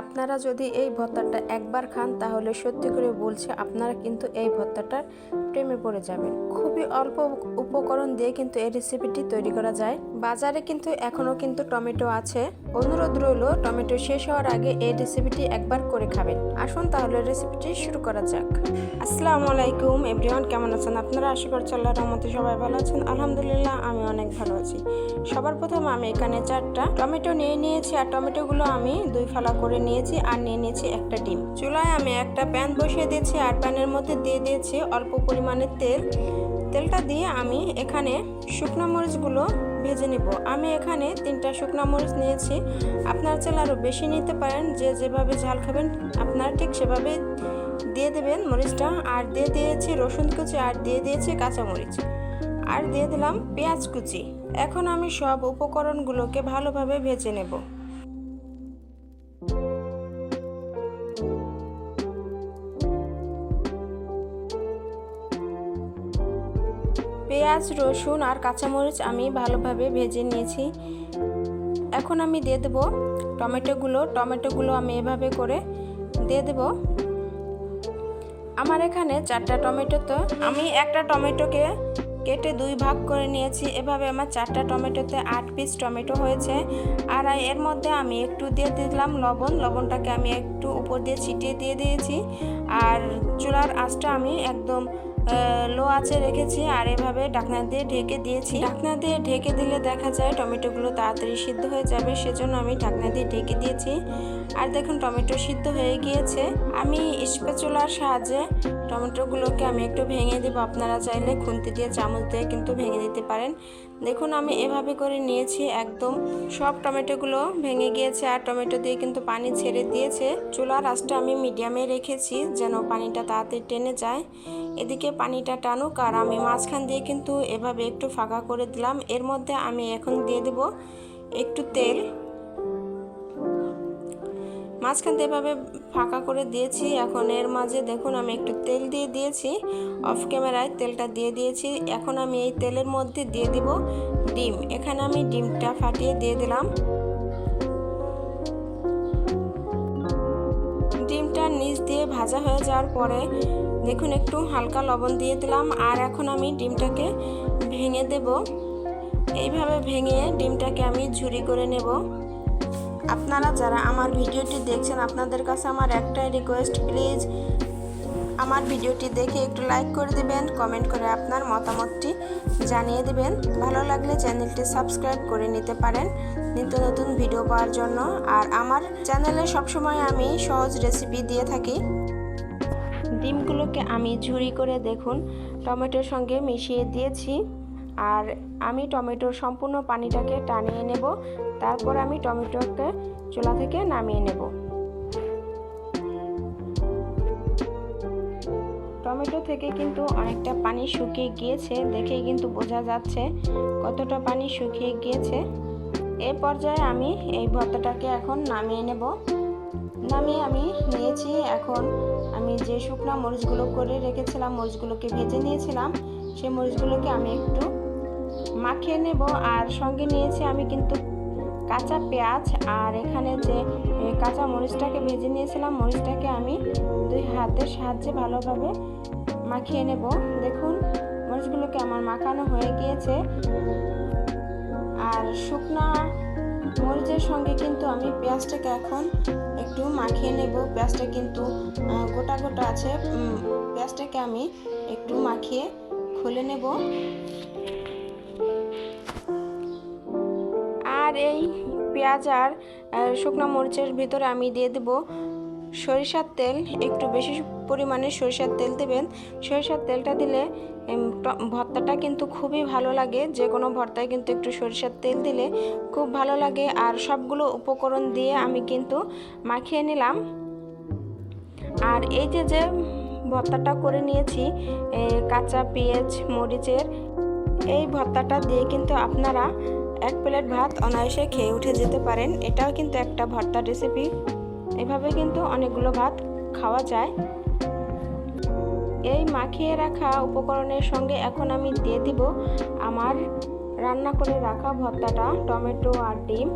আপনারা যদি এই ভর্তাটা একবার খান, তাহলে সত্যি করে বলছে আপনারা কিন্তু এই ভর্তাটার প্রেমে পড়ে যাবেন। খুবই অল্প উপকরণ দিয়ে কিন্তু এই রেসিপিটি তৈরি করা যায়। বাজারে কিন্তু এখনও কিন্তু টমেটো আছে। অনুরোধ রইল, টমেটো শেষ হওয়ার আগে এই রেসিপিটি একবার করে খাবেন। আসুন তাহলে রেসিপিটি শুরু করা যাক। আসসালামু আলাইকুম, এভরিওয়ান কেমন আছেন আপনারা? আশা করছি আল্লাহর রহমতে সবাই ভালো আছেন। আলহামদুলিল্লাহ, আমি অনেক ভালো আছি। সবার প্রথম আমি এখানে চারটা টমেটো নিয়ে নিয়েছি। আর টমেটোগুলো আমি দুই ফালা করে নিয়েছি আর নিয়ে নিয়েছি একটা ডিম। চুলায় আমি একটা প্যান বসিয়ে দিয়েছি। আর প্যানের মধ্যে দিয়ে দিয়েছি অল্প পরিমাণে তেল। তেলটা দিয়ে আমি এখানে শুকনো মরিচগুলো ভেজে নেব। আমি এখানে তিনটা শুকনো মরিচ নিয়েছি। আপনার চাইলে আরও বেশি নিতে পারেন। যে যেভাবে ঝাল খাবেন, আপনারা ঠিক সেভাবে দিয়ে দেবেন মরিচটা। আর দিয়ে দিয়েছি রসুন কুচি, আর দিয়ে দিয়েছি কাঁচামরিচ আর দিয়ে দিলাম পেঁয়াজ কুচি। এখন আমি সব উপকরণগুলোকে ভালোভাবে ভেজে নেব। পেঁয়াজ, রসুন আর কাঁচামরিচ আমি ভালোভাবে ভেজে নিয়েছি। এখন আমি দিয়ে দেব টমেটোগুলো। টমেটোগুলো আমি এভাবে করে দিয়ে দেব। আমার এখানে চারটা টমেটো তো। আমি একটা টমেটোকে কেটে দুই ভাগ করে নিয়েছি। এভাবে আমার চারটা টমেটোতে আট পিস টমেটো হয়েছে। আর এর মধ্যে আমি একটু দিয়ে দিলাম লবণ। লবণটাকে আমি একটু উপর দিয়ে ছিটিয়ে দিয়ে দিয়েছি। আর চুলার আঁচটা আমি একদম লো আছে রেখেছি আর এভাবে ঢাকনা দিয়ে ঢেকে দিয়েছি। ঢাকনা দিয়ে ঢেকে দিলে দেখা যায় টমেটোগুলো তাড়াতাড়ি সিদ্ধ হয়ে যাবে, সেজন্য আমি ঢাকনা দিয়ে ঢেকে দিয়েছি। আর দেখুন, টমেটো সিদ্ধ হয়ে গিয়েছে। আমি স্পেচুলার সাহায্যে টমেটোগুলোকে আমি একটু ভেঙে দেবো। আপনারা চাইলে খুন্তি দিয়ে, চামচ দিয়ে কিন্তু ভেঙে দিতে পারেন। দেখুন, আমি এভাবে করে নিয়েছি একদম। সব টমেটোগুলো ভেঙে গিয়েছে আর টমেটো দিয়ে কিন্তু পানি ছেড়ে দিয়েছে। চুলার আঁচটা আমি মিডিয়ামে রেখেছি যেন পানিটা তাড়াতাড়ি টেনে যায়। এদিকে পানিটা টানুক আর আমি মাঝখান দিয়ে কিন্তু এভাবে একটু ফাঁকা করে দিলাম। এর মধ্যে আমি এখন দিয়ে দেব একটু তেল। মাঝখান দিয়ে এভাবে ফাঁকা করে দিয়েছি। এখন এর মাঝে দেখুন আমি একটু তেল দিয়ে দিয়েছি। অফ ক্যামেরায় তেলটা দিয়ে দিয়েছি। এখন আমি এই তেলের মধ্যে দিয়ে দিব ডিম। এখানে আমি ডিমটা ফাটিয়ে দিয়ে দিলাম। ডিমটা নিচ দিয়ে ভাজা হয়ে যাওয়ার পরে দেখুন একটু হালকা লবণ দিয়ে দিলাম। আর এখন আমি ডিমটাকে ভেঙে দেব। এইভাবে ভেঙে ডিমটাকে আমি ঝুরি করে নেব। আপনারা যারা আমার ভিডিওটি দেখছেন, আপনাদের কাছে আমার একটাই রিকোয়েস্ট প্লিজ আমার ভিডিওটি দেখে একটু লাইক করে দেবেন কমেন্ট করে আপনার মতামতটি জানিয়ে দেবেন। ভালো লাগলে চ্যানেলটি সাবস্ক্রাইব করে নিতে পারেন নিত্য নতুন ভিডিও পাওয়ার জন্য। আর আমার চ্যানেলে সবসময় আমি সহজ রেসিপি দিয়ে থাকি। ডিমগুলোকে আমি ঝুরি করে দেখুন, টমেটোর সঙ্গে মিশিয়ে দিয়েছি। আর আমি টমেটোর সম্পূর্ণ পানিটাকে টানিয়ে নেব। তারপর আমি টমেটোকে চুলা থেকে নামিয়ে নেব। টমেটো থেকে কিন্তু অনেকটা পানি শুকিয়ে গিয়েছে, দেখেই কিন্তু বোঝা যাচ্ছে কতটা পানি শুকিয়ে গিয়েছে। এ পর্যায়ে আমি এই ভর্তাটাকে এখন নামিয়ে নেব। নামিয়ে আমি নিয়েছি, এখন আমি যে শুকনো মরিচগুলো করে রেখেছিলাম, মরিচগুলোকে ভেজে নিয়েছিলাম, সেই মরিচগুলোকে আমি একটু মাখিয়ে নেব আর সঙ্গে নিয়েছি আমি কিন্তু কাঁচা পেঁয়াজ আর এখানে যে কাঁচা মরিচটাকে ভেজে নিয়েছিলাম, মরিচটাকে আমি দুই হাতের সাহায্যে ভালোভাবে মাখিয়ে নেব। দেখুন, মরিচগুলোকে আমার মাখানো হয়ে গিয়েছে। আর শুকনা মরিচের সঙ্গে কিন্তু আমি পেঁয়াজটাকে এখন একটু মাখিয়ে নেব। পেঁয়াজটা কিন্তু গোটা গোটা আছে। পেঁয়াজটাকে আমি একটু মাখিয়ে খুলে নেব। আর এই পেঁয়াজ আর শুকনো মরিচের ভিতরে আমি দিয়ে দেব সরিষার তেল। একটু বেশি পরিমাণে সরিষার তেল দেবেন। সরিষার তেলটা দিলে ভর্তাটা কিন্তু খুবই ভালো লাগে। যে কোনো ভর্তায় কিন্তু একটু সরিষার তেল দিলে খুব ভালো লাগে। আর সবগুলো উপকরণ দিয়ে আমি কিন্তু মাখিয়ে নিলাম। আর এই যে যে ভর্তাটা করে নিয়েছি কাঁচা পেঁয়াজ, মরিচের, এই ভর্তাটা দিয়ে কিন্তু আপনারা এক প্লেট ভাত অনায়াসে খেয়ে উঠে যেতে পারেন। এটাও কিন্তু একটা ভর্তার রেসিপি এভাবে কিন্তু অনেকগুলো ভাত খাওয়া যায়। এই মাখিয়ে রাখা উপকরণের সঙ্গে এখন আমি দিয়ে দিব আমার রান্না করে রাখা ভর্তাটা, টমেটো আর ডিম।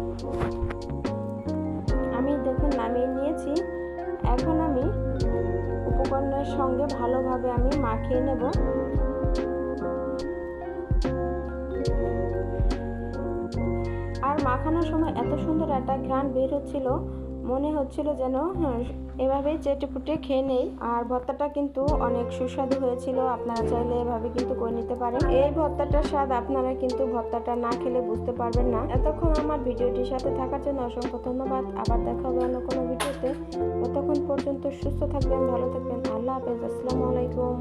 আমি দেখুন নামিয়ে নিয়েছি। এখন আমি উপকরণের সঙ্গে ভালোভাবে আমি মাখিয়ে নেব। মাখানোর সময় এত সুন্দর একটা ঘ্রাণ বের হচ্ছিল মনে হচ্ছিল যেন হ্যাঁ, এভাবেই চেটে পুটে খেয়ে নেই। আর ভর্তাটা কিন্তু অনেক সুস্বাদু হয়েছিল আপনারা চাইলে এভাবে কিন্তু করে নিতে পারেন। এই ভর্তাটার স্বাদ আপনারা কিন্তু ভর্তাটা না খেলে বুঝতে পারবেন না। এতক্ষণ আমার ভিডিওটির সাথে থাকার জন্য অসংখ্য ধন্যবাদ। আবার দেখা হবে অন্য কোনো ভিডিওতে। ততক্ষণ পর্যন্ত সুস্থ থাকবেন ভালো থাকবেন। আল্লাহ হাফেজ। আসসালামু আলাইকুম।